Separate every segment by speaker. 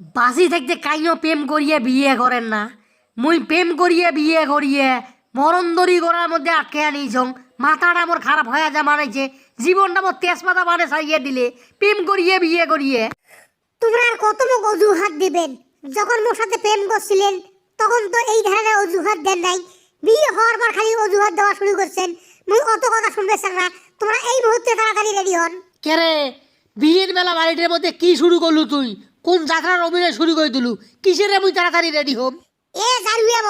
Speaker 1: বাসি থাকতে কাইও প্রেম করিয়ে বিয়ে করেন না। মুই প্রেম করিয়ে বিয়ে করিয়ে মরন্দরি করার মধ্যে আটকে আনিছং মাথাটা মোর খারাপ হয়ে যা মানাইছে জীবনটা মোর তেজপাতা মানে সারিয়ে দিলে। প্রেম করিয়ে বিয়ে করিয়ে।
Speaker 2: তোমরা আর কত মুখ অজুহাত দিবেন? যখন মোর সাথে প্রেম করছিলেন তখন তো এই ধরনের অজুহাত দেন নাই। বিয়ে হওয়ার পর খালি অজুহাত দেওয়া শুরু করছেন। মুই অত কথা শুনবে না তোমরা এই মুহূর্তে তাড়াতাড়ি রেডি হন।
Speaker 1: কেরে বিয়ের বেলা বাড়িটার মধ্যে কি শুরু করলু তুই? কোন যাত্রার অভিনয় শুরু করে দিলু? কিসের মুই তাড়াতাড়ি রেডি হম?
Speaker 2: এ জারুয়ে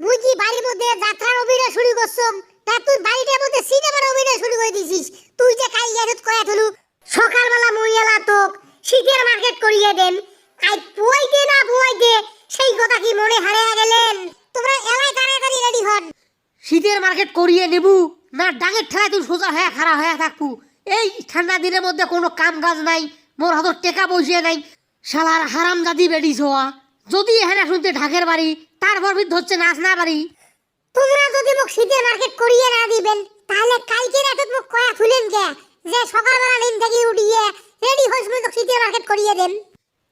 Speaker 2: মুই কি বাড়ির মধ্যে যাত্রার অভিনয় শুরু করছম? তা তুই বাড়িটার মধ্যে সিনেমার অভিনয় শুরু করে দিছিস। তুই যে কাই ইয়াদত কয়া থলু সকালবেলা মুই এলা তোক শীতের মার্কেট করিয়ে দেন। আই পুয়াইতে না পুয়াইতে সেই কথা কি মনে হারিয়ে গেলেন? তোমরা এলাই তাড়াতাড়ি রেডি হন।
Speaker 1: শীতের মার্কেট করিয়ে নেবু না ডাঙের ঠেলায় তুই সোজা হয়ে খাড়া হয়ে থাকবু। এই ঠান্ডা দিনের মধ্যে কোনো কাম কাজ নাই মোর হাতত টেকা বসিয়ে নাই। শালার হারাম জাদি বেড়ি ছোয়া। যদি এখানে শুনতে ঢাকের বাড়ি তারপর বিদ হচ্ছে নাচ না বাড়ি।
Speaker 2: তোমরা যদি মোক শীতের মার্কেট করিয়ে না দিবেন, তাহলে কালকে রাতে মোক কয়া খুলেন কে? যে সকালবেলা নিন থেকে উঠিয়ে রেডি হইস মুই তোকে শীতের মার্কেট করিয়ে দেন।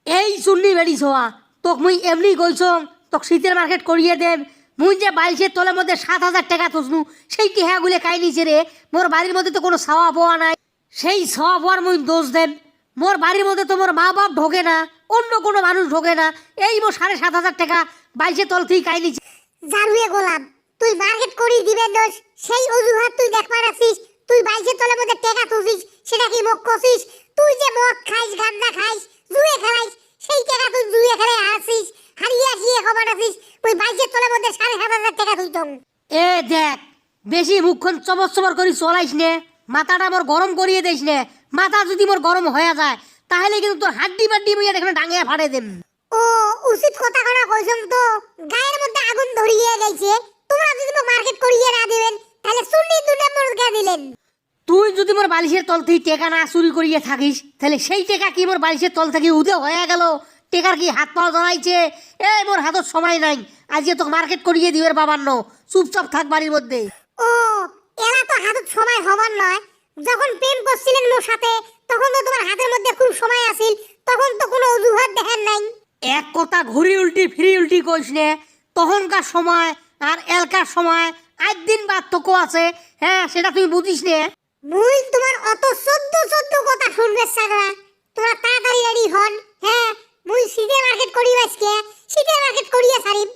Speaker 1: এই চুন্নি বেড়ি ছোয়া, তোক মুই এমনি কইছং, তোক শীতের মার্কেট করিয়ে দেন। মুই যে বাইশের তলের মধ্যে সাত হাজার টাকা তুসনু সেই টেহাগুলো খাই নিছে রে? মোর বাড়ির মধ্যে তো কোনো ছাওয়া পাওয়া নাই। সেই ছাওয়া পাওয়ার মুই দোষ দেন। মোর বাড়ির মধ্যে তো মোর মা বাপ ঢোকে না অন্য কোনো মানুষ ঢোকে না। এই মো সাড়ে সাত হাজার টাকা বাইশের তল থেকে নিছে
Speaker 2: জারুয়ে গোলাম তুই মার্কেট করি দিবে দোষ। সেই অজুহাত তুই দেখবার আছিস তুই বাইশের তলের মধ্যে টেকা তুলছিস সেটা কি মোক কছিস তুই যে মদ খাইস গান্দা খাইস জুয়ে খেলাইস সেই টাকা তুই জুয়ে খেলে আসিস হারিয়ে আসিয়ে খবর আছিস ওই বাইশের তলের মধ্যে সাড়ে সাত হাজার টাকা তুলতম
Speaker 1: এ দেখ বেশি মুখখন চবর চবর করি চলাইস নে মাথাটা মোর গরম করিয়ে দিস নে মাথা যদি মোর গরম হয়ে যায় তাহলে কিন্তু তোর হাড্ডি বাড্ডি মুই এখানে ডাঙিয়ে ফাড়ে দেম।
Speaker 2: ও উচিত কথা করা কইছম তো গায়ের মধ্যে আগুন ধরিয়ে গেছে তোমরা যদি মার্কেট করিয়ে না দিবেন তাহলে সুন্নি দু নম্বর কে দিলেন।
Speaker 1: তুই যদি মোর বালিশের তল থেকে টেকা না চুরি করিয়ে থাকিস তাহলে সেই টেকা কি মোর বালিশের তল থেকে উদে হয়ে গেল? টেকার কি হাত পাও জড়াইছে এই মোর হাতত সময় নাই আজকে তোকে মার্কেট করিয়ে দিবের বাবার ন চুপচাপ থাক বাড়ির মধ্যে।
Speaker 2: ও এরা তো হাতত সময় হবার নয় যখন প্রেম করছিলেন মোর সাথে তখন তো তোমার হাতের মধ্যে খুব সময় আছিল তখন তো কোনো অজুহাত দেখেন নাই।
Speaker 1: এক কথা ঘুরি উল্টি ফিরি উল্টি কইস নে তখনকার সময় আর এলকার সময় আজ দিন পার্থক্য আছে হ্যাঁ সেটা তুই বুঝিস নে।
Speaker 2: মুই তোমার অত সদ্য সদ্য কথা শুনবে সাগরা তোরা তাড়াতাড়ি রেডি হন হ্যাঁ মুই শীতের মার্কেট করি আজকে শীতের মার্কেট করিয়ে সারিম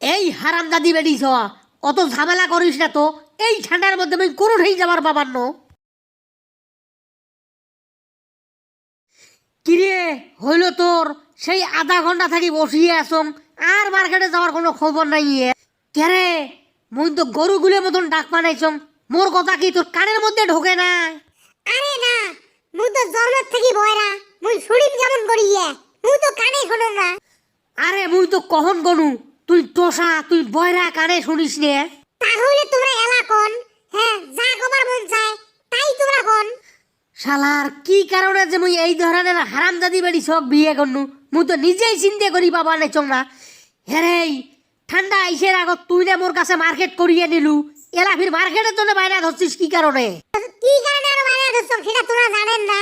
Speaker 1: এই হারাম দাদি বেড়িস হওয়া অত ঝামেলা করিস না তো এই ঠান্ডার মধ্যে আমি কোনো ঠেই যাবার বাবার ন কিরে হইল তোর? সেই আধা ঘণ্টা থাকি বসিয়ে আসম আর মার্কেটে যাওয়ার কোনো খবর নাই ইয়ে। কেরে মই তো গরু গরুগুলের মতন ডাক বানাইছম মোর কথা কি তোর কানের মধ্যে ঢোকে না?
Speaker 2: আরে না মুই তো জন্মের থেকে বয়রা। মুই শুনিম যেমন করিয়ে মুই তো কানে শুনুন না।
Speaker 1: আরে মুই তো কখন গনু তুই টোসা তুই বয়রা কানে শুনিস নে?
Speaker 2: তাহলে তোমরা এলা কোন? হ্যাঁ যা কবার মন চায় তাই তোমরা কোন?
Speaker 1: শালার কি কারণে যে মুই এই ধরনের হারামজাদি বাড়ি সব বিয়ে করনু। মু তো নিজেই চিন্তা করি বাবা নেচ না হেরে ঠান্ডা আইসের আগত তুই না মোর কাছে মার্কেট করিয়ে নিলু। এলা ফির মার্কেটের জন্য বাইরে ধরছিস কি কারণে?
Speaker 2: কি কারণে বাইরে ধরছ সেটা তোরা জানেন না।